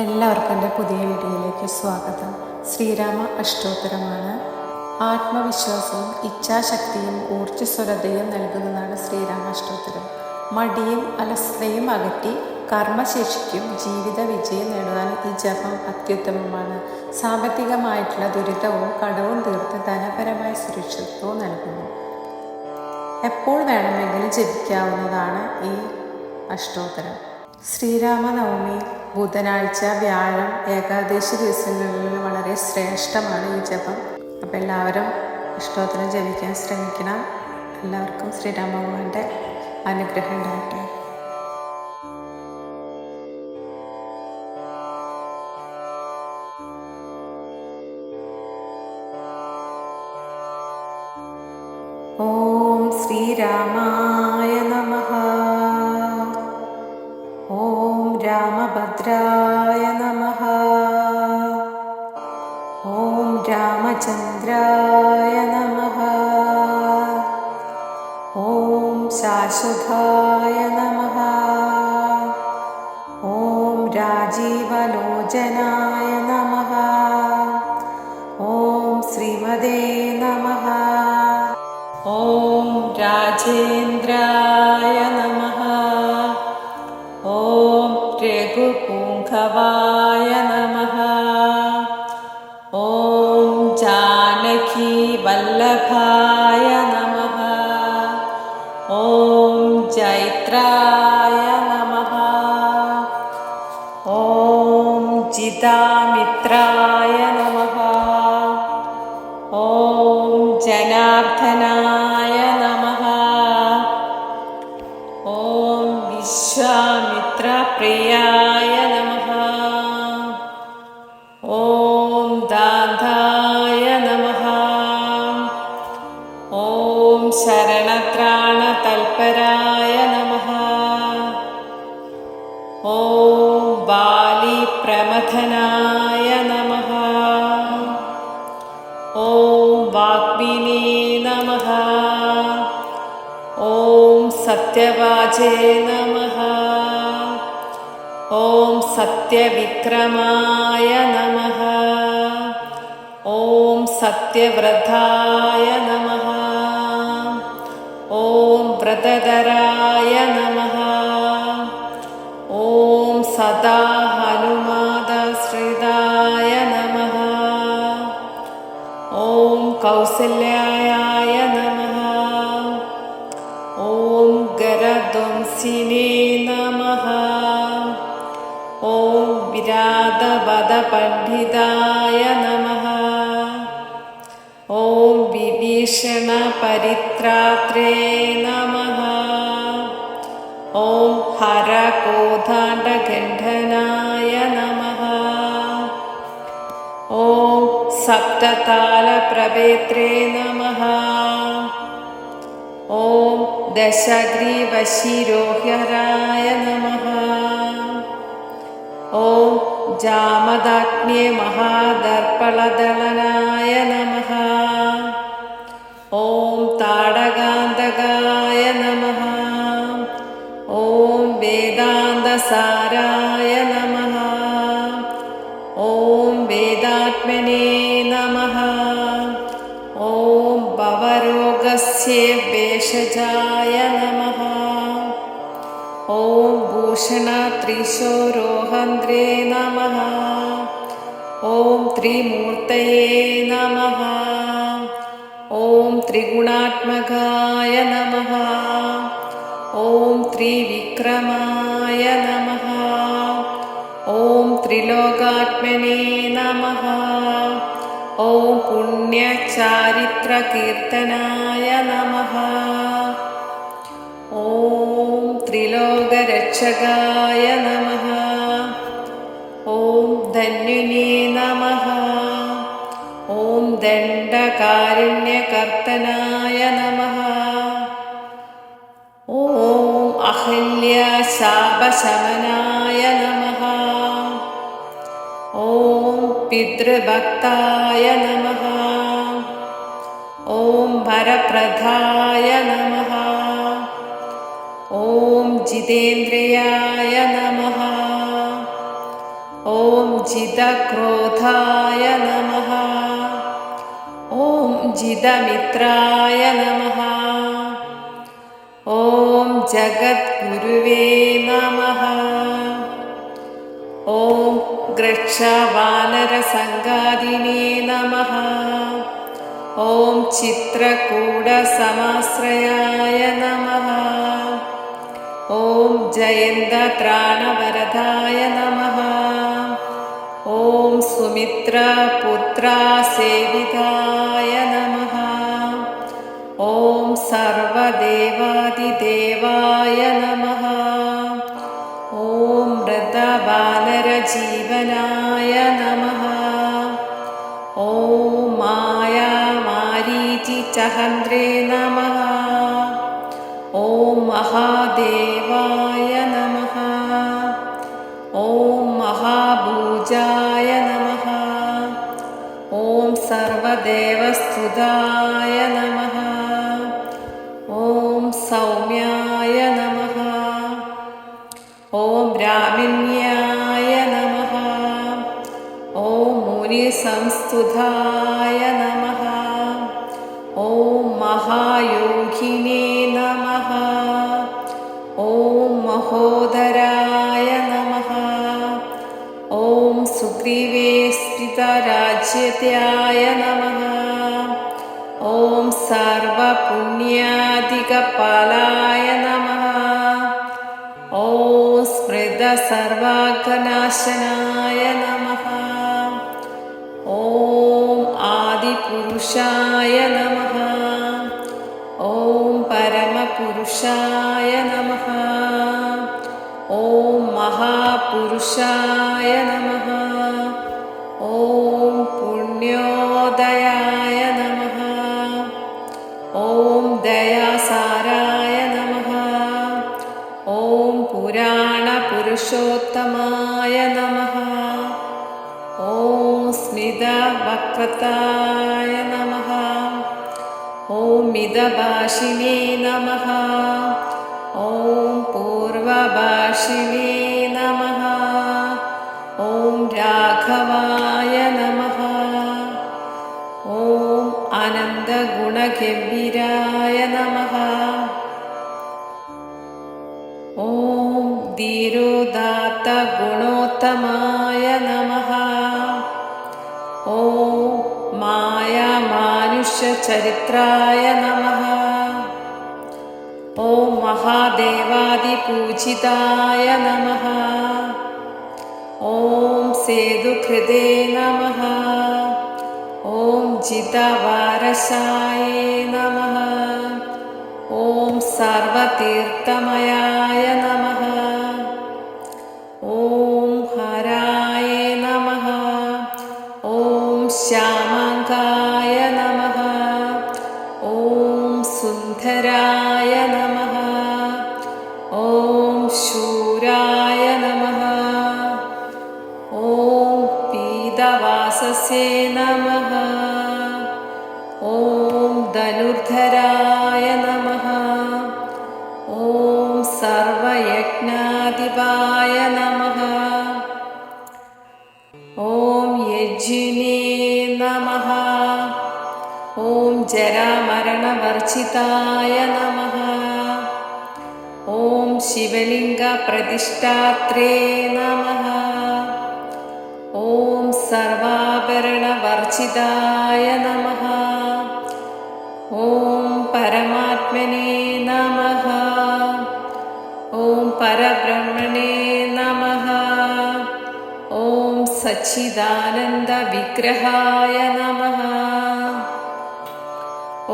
എല്ലാവർക്കും എന്റെ പുതിയ വീഡിയോയിലേക്ക് സ്വാഗതം. ശ്രീരാമ അഷ്ടോത്തരമാണ്. ആത്മവിശ്വാസവും ഇച്ഛാശക്തിയും ഊർജസ്വലതയും നൽകുന്നതാണ് ശ്രീരാമ അഷ്ടോത്തരം. മടിയും അലസതയും അകറ്റി കർമ്മശേഷിക്കും ജീവിത വിജയം നേടുവാൻ ഈ ജപം അത്യുത്തമമാണ്. സാമ്പത്തികമായിട്ടുള്ള ദുരിതവും കടവും തീർത്ത് ധനപരമായ സുരക്ഷിതത്വവും നൽകുന്നു. എപ്പോൾ വേണമെങ്കിലും ജപിക്കാവുന്നതാണ് ഈ അഷ്ടോത്തരം. ശ്രീരാമനവമി ബുധനാഴ്ച വ്യാഴം ഏകാദശി ദിവസങ്ങളിൽ വളരെ ശ്രേഷ്ഠമാണ് ഈ ജപം. അപ്പോൾ എല്ലാവരും ഇഷ്ടത്തിന് ജപിക്കാൻ ശ്രമിക്കണം. എല്ലാവർക്കും ശ്രീരാമഭഗവാന്റെ അനുഗ്രഹം ഉണ്ടാകട്ടെ. ഓം ശ്രീരാമായ ॐ रामचन्द्राय नमः। ॐ शाश्वताय नमः। ॐ राजीवलोचनाय नमः। ॐ श्रीमदे नमः। ॐ राजेन्द्राय ॐ जैत्राय नमः। ॐ जितामित्राय नमः। ॐ जनार्दनाय नमः। ॐ विश्वामित्रप्रियाय सत्यवाचे नमः। ॐ सत्यविक्रमाय नमः। ॐ सत्यव्रताय नमः। ॐ व्रतधराय नमः। पदपण्डिताय नमः। ॐ विभीषणपरित्रात्रे नमः। ॐ हरकोधाण्डगण्डनाय नमः। ॐ सप्ततालप्रवेत्रे नमः। ॐ दशग्रीवशिरोह्यराय नमः। ॐ जामदाग्ने महादर्पणदलनाय नमः। ॐ ताडगान्धगाय नमः। ॐ वेदान्तसाराय नमः। ॐ वेदात्मने नमः। ॐ भवरोगस्य भेषजा ॐ भूषणत्रिशोरोहन्द्रे नमः। ॐ त्रिमूर्तये नमः। ॐ त्रिगुणात्मकाय नमः। ॐ त्रिविक्रमाय नमः। ॐ त्रिलोकात्मने नमः। ॐ पुण्यचारित्रकीर्तनाय नमः। ത്രിലോകരക്ഷകായ നമ. ഓം ധന്യുനി നമ. ഓം ദണ്ഡകാരുണ്യകർത്തനായ നമ. ഓം അഹല്യശാപശമനായ നമ. ഓം പിതൃഭക്തായ നമ. ഓം വരപ്രധായ നമഃ. ॐ जितेन्द्रियाय नमः। ॐ जितक्रोधाय नमः। ॐ जितमित्राय नमः। ॐ जगद्गुरुवे नमः। ॐ ग्रक्षवानरसङ्गादिने नमः। ॐ चित्रकूटसमाश्रयाय नमः। ॐ जयन्तत्राणवरदाय नमः। ॐ सुमित्रपुत्रासेविताय नमः। ॐ सर्वदेवादिदेवाय नमः। ॐ मृतवानरजीवनाय नमः। ॐ मायामारीचिचहन्द्रे नमः ॐ महादेवाय नमः। ॐ महाभूजाय नमः। ॐ सर्वदेवस्तुताय नमः। ॐ सौम्याय नमः। ॐ ब्राह्मण्याय नमः। ॐ मुनिसंस्तुताय नमः स्थितराज्यत्याय नमः ॐ सर्वपुण्याधिकपालाय नमः ॐ स्मृतसर्वाङ्गनाशनाय नमः ॐ आदिपुरुषाय नमः ॐ परमपुरुषाय नमः ॐ महापुरुषाय नमः पुराणपुरुषोत्तमाय नमः ॐ स्मितवक्रताय नमः ॐ मिदभाषिणे नमः ॐ पूर्वभाषिणे नमः ॐ राघवाय नमः ॐ आनन्दगुणगम्भीराय नमः धीरोदात्तगुणोत्तमाय नमः। ॐ मायामानुष्यचरित्राय नमः। ॐ महादेवादिपूजिताय नमः। ॐ सेतुकृते नमः। ॐ जितवारसाय नमः। ॐ सर्वतीर्थमयाय नमः पीतवाससे नमः। ॐ धनुर्धराय नमः। ॐ सर्वयज्ञाधिपाय नमः। ॐ यज्जिने नमः। ॐ जरामरणवर्जिताय नमः। ॐ शिवलिङ्गप्रतिष्ठात्रे नमः ॐ सर्वाभरणवर्जिताय नमः। ॐ परमात्मने नमः। ॐ परब्रह्मणे नमः। ॐ सच्चिदानन्दविग्रहाय नमः।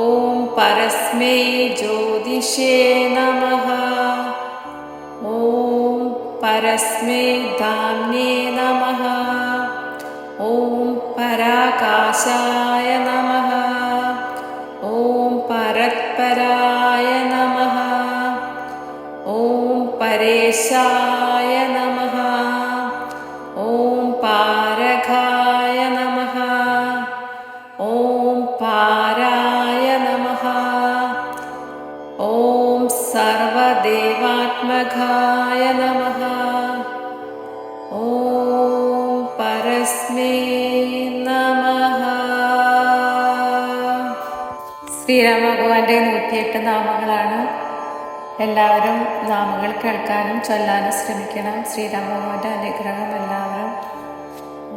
ॐ परस्मै ज्योतिषे नमः। ॐ परस्मै धाम्ने नमः सर्वदेवात्मकाय नमः ॐ തസ്മൈ നമഃ ശ്രീരാമഭഗവാന്റെ നൂറ്റിയെട്ട് നാമങ്ങളാണ് എല്ലാവരും നാമങ്ങൾ കേൾക്കാനും ചൊല്ലാനും ശ്രമിക്കണം ശ്രീരാമഭഗവാന്റെ അനുഗ്രഹം എല്ലാവരും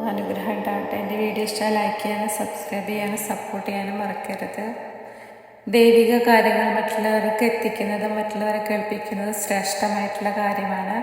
അനുഗ്രഹം ഉണ്ടാവട്ടെ എൻ്റെ വീഡിയോ ഇഷ്ടമായി ലൈക്ക് ചെയ്യാനും സബ്സ്ക്രൈബ് ചെയ്യാനും സപ്പോർട്ട് ചെയ്യാനും മറക്കരുത് ദൈവിക കാര്യങ്ങൾ മറ്റുള്ളവർക്ക് എത്തിക്കുന്നത് മറ്റുള്ളവരെ കേൾപ്പിക്കുന്നത് ശ്രേഷ്ഠമായിട്ടുള്ള കാര്യമാണ്.